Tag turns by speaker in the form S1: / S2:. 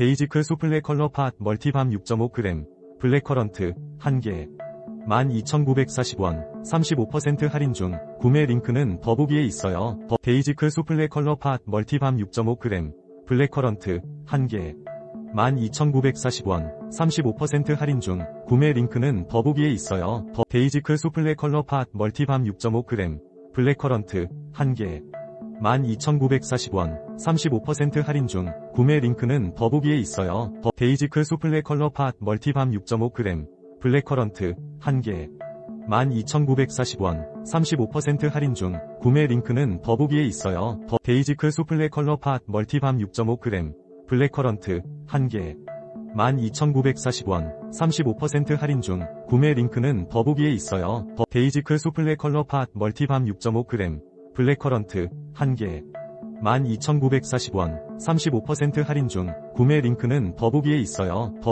S1: 베이지크 수플레 컬러 팟 멀티밤 6.5g 블랙커런트 1개 12,940원 35% 할인 중 구매 링크는 더보기에 있어요. 더 베이지크 수플레 컬러 팟 멀티밤 6.5g 블랙커런트 1개 12,940원 35% 할인 중 구매 링크는 더보기에 있어요. 더 베이지크 수플레 컬러 팟 멀티밤 6.5g 블랙커런트 1개 12,940원 35% 할인 중 구매 링크는 더보기에 있어요. 더 베이지크 수플레 컬러 팟 멀티밤 6.5g 블랙커런트 1개 12,940원 35% 할인 중 구매 링크는 더보기에 있어요. 더 베이지크 수플레 컬러 팟 멀티밤 6.5g 블랙커런트 1개 12,940원 35% 할인 중 구매 링크는 더보기에 있어요. 더 베이지크 수플레 컬러 팟 멀티밤 6.5g 블랙커런트 1개 12,940원 35% 할인 중 구매 링크는 더보기에 있어요. 더